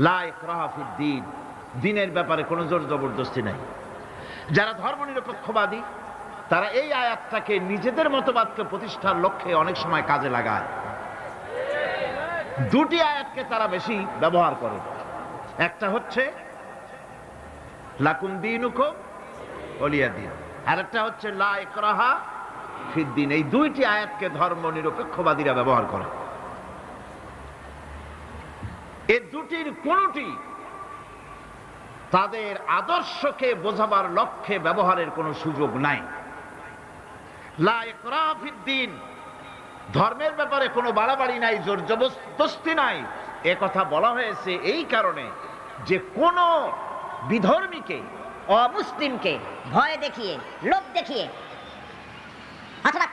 লা ইকরাহা ফিদ দ্বীন দিনের ব্যাপারে কোনো জোর জবরদস্তি নাই। যারা ধর্মনিরপেক্ষবাদী, তারা এই আয়াতটাকে নিজেদের মতবাদকে প্রতিষ্ঠার লক্ষ্যে অনেক সময় কাজে লাগায়। দুটি আয়াতকে তারা বেশি ব্যবহার করে। একটা হচ্ছে, লাকুম দিনুকুম অলিয়া দিন। আর একটা হচ্ছে, লা ফিদ্দিন এই দুইটি আয়াতকে ধর্ম নিরপেক্ষবাদীরা ব্যবহার করে। এ দুটির কোনটি তাদের আদর্শকে বোঝাবার লক্ষ্যে ব্যবহারের কোনো সুযোগ নাই। লা ইকরাহা ফিদ্দিন ধর্মের ব্যাপারে কোনো বাড়াবাড়ি নাই, জোর জবরদস্তি নাই। এ কথা বলা হয়েছে এই কারণে যে কোন বিধর্মীকে, অমুসলিমকে ভয় দেখিয়ে, লোভ দেখিয়ে, অথবা